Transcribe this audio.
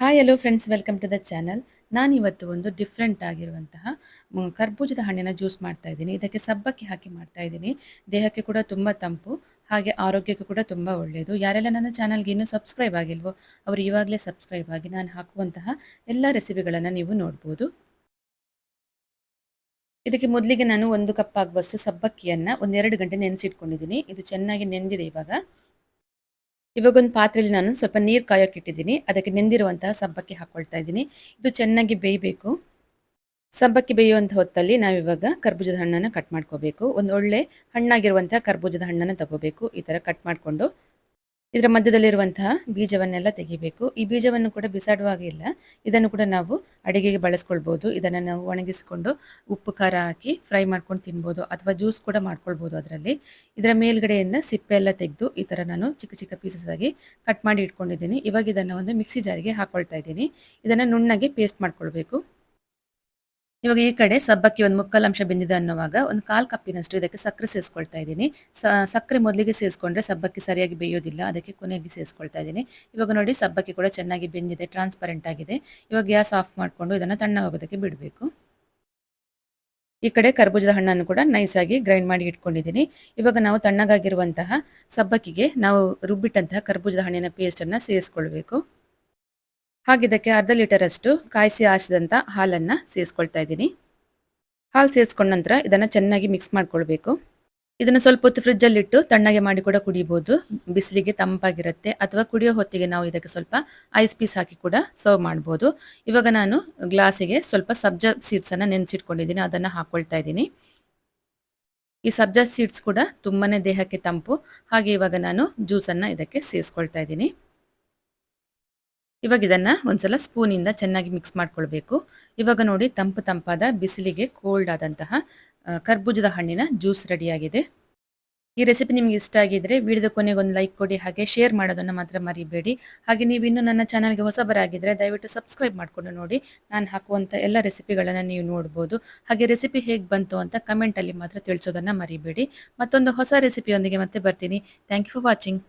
Hi hello friends welcome to the channel ನಾನು ಇವತ್ತು ಒಂದು ಡಿಫ್ರೆಂಟ್ ಆಗಿರುವಂತಹ ಕರ್ಬೂಜದ ಹಣ್ಣಿನ ಜ್ಯೂಸ್ ಮಾಡ್ತಾ ಇದ್ದೀನಿ. ಇದಕ್ಕೆ ಸಬ್ಬಕ್ಕಿ ಹಾಕಿ ಮಾಡ್ತಾ ಇದ್ದೀನಿ. ದೇಹಕ್ಕೆ ಕೂಡ ತುಂಬ ತಂಪು, ಹಾಗೆ ಆರೋಗ್ಯಕ್ಕೂ ಕೂಡ ತುಂಬ ಒಳ್ಳೆಯದು ಯಾರೆಲ್ಲ ನನ್ನ ಚಾನಲ್ಗೆ ಇನ್ನೂ ಸಬ್ಸ್ಕ್ರೈಬ್ ಆಗಿಲ್ವೋ, ಅವರು ಇವಾಗಲೇ ಸಬ್ಸ್ಕ್ರೈಬ್ ಆಗಿ ನಾನು ಹಾಕುವಂತಹ ಎಲ್ಲ ರೆಸಿಪಿಗಳನ್ನು ನೀವು ನೋಡ್ಬೋದು. ಇದಕ್ಕೆ ಮೊದಲಿಗೆ ನಾನು ಒಂದು ಕಪ್ ಆಗುವಷ್ಟು ಸಬ್ಬಕ್ಕಿಯನ್ನು ಒಂದೆರಡು ಗಂಟೆ ನೆನೆಸಿಟ್ಕೊಂಡಿದ್ದೀನಿ. ಇದು ಚೆನ್ನಾಗಿ ನೆಂದಿದೆ ಇವಾಗ. ಇವಾಗ ಒಂದು ಪಾತ್ರೆಯಲ್ಲಿ ನಾನು ಸ್ವಲ್ಪ ನೀರು ಕಾಯೋಕೆ ಇಟ್ಟಿದ್ದೀನಿ ಅದಕ್ಕೆ ನೆಂದಿರುವಂತಹ ಸಬ್ಬಕ್ಕಿ ಹಾಕೊಳ್ತಾ ಇದ್ದೀನಿ. ಇದು ಚೆನ್ನಾಗಿ ಬೇಯಬೇಕು. ಸಬ್ಬಕ್ಕಿ ಬೇಯುವಂಥ ಹೊತ್ತಲ್ಲಿ ನಾವಿವಾಗ ಕರ್ಬೂಜದ ಹಣ್ಣನ್ನು ಕಟ್ ಮಾಡ್ಕೋಬೇಕು. ಒಂದು ಒಳ್ಳೆ ಹಣ್ಣಾಗಿರುವಂತಹ ಕರ್ಬೂಜದ ಹಣ್ಣನ್ನು ತಗೋಬೇಕು. ಈ ಥರ ಕಟ್ ಮಾಡಿಕೊಂಡು ಇದರ ಮಧ್ಯದಲ್ಲಿರುವಂತಹ ಬೀಜವನ್ನೆಲ್ಲ ತೆಗಿಬೇಕು. ಈ ಬೀಜವನ್ನು ಕೂಡ ಬಿಸಾಡುವಾಗ ಇಲ್ಲ. ಇದನ್ನು ಕೂಡ ನಾವು ಅಡಿಗೆಗೆ ಬಳಸ್ಕೊಳ್ಬೋದು. ಇದನ್ನು ನಾವು ಒಣಗಿಸಿಕೊಂಡು ಉಪ್ಪು, ಖಾರ ಹಾಕಿ ಫ್ರೈ ಮಾಡ್ಕೊಂಡು ತಿನ್ಬೋದು ಅಥವಾ ಜ್ಯೂಸ್ ಕೂಡ ಮಾಡ್ಕೊಳ್ಬೋದು ಅದರಲ್ಲಿ. ಇದರ ಮೇಲ್ಗಡೆಯಿಂದ ಸಿಪ್ಪೆ ಎಲ್ಲ ತೆಗೆದು ಈ ಥರ ನಾನು ಚಿಕ್ಕ ಚಿಕ್ಕ ಪೀಸಸ್ ಆಗಿ ಕಟ್ ಮಾಡಿ ಇಟ್ಕೊಂಡಿದ್ದೀನಿ. ಇವಾಗ ಇದನ್ನು ಒಂದು ಮಿಕ್ಸಿ ಜಾರಿಗೆ ಹಾಕೊಳ್ತಾ ಇದ್ದೀನಿ. ಇದನ್ನು ನುಣ್ಣಗೆ ಪೇಸ್ಟ್ ಮಾಡ್ಕೊಳ್ಬೇಕು. ಇವಾಗ ಈ ಕಡೆ ಸಬ್ಬಕ್ಕಿ ಒಂದು ಮುಕ್ಕಾಲು ಅಂಶ ಬೆಂದಿದೆ ಅನ್ನುವಾಗ ಒಂದು ಕಾಲು ಕಪ್ಪಿನಷ್ಟು ಇದಕ್ಕೆ ಸಕ್ಕರೆ ಸೇರಿಸ್ಕೊಳ್ತಾ ಇದ್ದೀನಿ. ಸಕ್ಕರೆ ಮೊದಲಿಗೆ ಸೇರಿಸ್ಕೊಂಡ್ರೆ ಸಬ್ಬಕ್ಕಿ ಸರಿಯಾಗಿ ಬೇಯೋದಿಲ್ಲ, ಅದಕ್ಕೆ ಕೊನೆಗೆ ಸೇರಿಸ್ಕೊಳ್ತಾ ಇದ್ದೀನಿ. ಇವಾಗ ನೋಡಿ ಸಬ್ಬಕ್ಕಿ ಕೂಡ ಚೆನ್ನಾಗಿ ಬೆಂದಿದೆ ಟ್ರಾನ್ಸ್ಪರೆಂಟ್ ಆಗಿದೆ. ಇವಾಗ ಗ್ಯಾಸ್ ಆಫ್ ಮಾಡಿಕೊಂಡು ಇದನ್ನು ತಣ್ಣಗಾಗೋದಕ್ಕೆ ಬಿಡಬೇಕು. ಈ ಕಡೆ ಕರ್ಬೂಜದ ಹಣ್ಣನ್ನು ಕೂಡ ನೈಸಾಗಿ ಗ್ರೈಂಡ್ ಮಾಡಿ ಇಟ್ಕೊಂಡಿದ್ದೀನಿ. ಇವಾಗ ನಾವು ತಣ್ಣಗಾಗಿರುವಂತಹ ಸಬ್ಬಕ್ಕಿಗೆ ನಾವು ರುಬ್ಬಿಟ್ಟಂತಹ ಕರ್ಬೂಜದ ಹಣ್ಣಿನ ಪೇಸ್ಟನ್ನು ಸೇರಿಸ್ಕೊಳ್ಬೇಕು. ಹಾಗೆ ಇದಕ್ಕೆ ಅರ್ಧ ಲೀಟರಷ್ಟು ಕಾಯಿಸಿ ಆರಿಸಿದಂಥ ಹಾಲನ್ನು ಸೇರಿಸ್ಕೊಳ್ತಾ ಇದ್ದೀನಿ. ಹಾಲು ಸೇರಿಸ್ಕೊಂಡ ನಂತರ ಇದನ್ನು ಚೆನ್ನಾಗಿ ಮಿಕ್ಸ್ ಮಾಡ್ಕೊಳ್ಬೇಕು. ಇದನ್ನು ಸ್ವಲ್ಪ ಹೊತ್ತು ಫ್ರಿಜ್ಜಲ್ಲಿಟ್ಟು ತಣ್ಣಗೆ ಮಾಡಿ ಕೂಡ ಕುಡಿಬೋದು. ಬಿಸಿಲಿಗೆ ತಂಪಾಗಿರುತ್ತೆ ಅಥವಾ ಕುಡಿಯೋ ಹೊತ್ತಿಗೆ ನಾವು ಇದಕ್ಕೆ ಸ್ವಲ್ಪ ಐಸ್ ಪೀಸ್ ಹಾಕಿ ಕೂಡ ಸರ್ವ್ ಮಾಡ್ಬೋದು. ಇವಾಗ ನಾನು ಗ್ಲಾಸಿಗೆ ಸ್ವಲ್ಪ ಸಬ್ಜಾ ಸೀಡ್ಸನ್ನು ನೆನೆಸಿಟ್ಕೊಂಡಿದ್ದೀನಿ, ಅದನ್ನು ಹಾಕ್ಕೊಳ್ತಾ ಇದ್ದೀನಿ. ಈ ಸಬ್ಜಾ ಸೀಡ್ಸ್ ಕೂಡ ತುಂಬಾ ದೇಹಕ್ಕೆ ತಂಪು. ಹಾಗೆ ಇವಾಗ ನಾನು ಜ್ಯೂಸನ್ನು ಇದಕ್ಕೆ ಸೇರಿಸ್ಕೊಳ್ತಾ ಇದ್ದೀನಿ. ಇವಾಗ ಇದನ್ನು ಒಂದ್ಸಲ ಸ್ಪೂನಿಂದ ಚೆನ್ನಾಗಿ ಮಿಕ್ಸ್ ಮಾಡ್ಕೊಳ್ಬೇಕು. ಇವಾಗ ನೋಡಿ ತಂಪು ತಂಪಾದ ಬಿಸಿಲಿಗೆ ಕೋಲ್ಡ್ ಆದಂತಹ ಕರ್ಬೂಜದ ಹಣ್ಣಿನ ಜ್ಯೂಸ್ ರೆಡಿಯಾಗಿದೆ ಈ ರೆಸಿಪಿ ನಿಮ್ಗೆ ಇಷ್ಟ ಆಗಿದ್ರೆ ವಿಡಿಯೋದ ಕೊನೆಗೆ ಒಂದು ಲೈಕ್ ಕೊಡಿ, ಹಾಗೆ ಶೇರ್ ಮಾಡೋದನ್ನು ಮಾತ್ರ ಮರಿಬೇಡಿ. ಹಾಗೆ ನೀವು ಇನ್ನೂ ನನ್ನ ಚಾನಲ್ಗೆ ಹೊಸಬರಾಗಿದ್ದರೆ ದಯವಿಟ್ಟು ಸಬ್ಸ್ಕ್ರೈಬ್ ಮಾಡಿಕೊಂಡು ನೋಡಿ. ನಾನು ಹಾಕುವಂಥ ಎಲ್ಲ ರೆಸಿಪಿಗಳನ್ನು ನೀವು ನೋಡ್ಬೋದು. ಹಾಗೆ ರೆಸಿಪಿ ಹೇಗೆ ಬಂತು ಅಂತ ಕಮೆಂಟಲ್ಲಿ ಮಾತ್ರ ತಿಳಿಸೋದನ್ನು ಮರಿಬೇಡಿ. ಮತ್ತೊಂದು ಹೊಸ ರೆಸಿಪಿಯೊಂದಿಗೆ ಮತ್ತೆ ಬರ್ತೀನಿ. Thank you for watching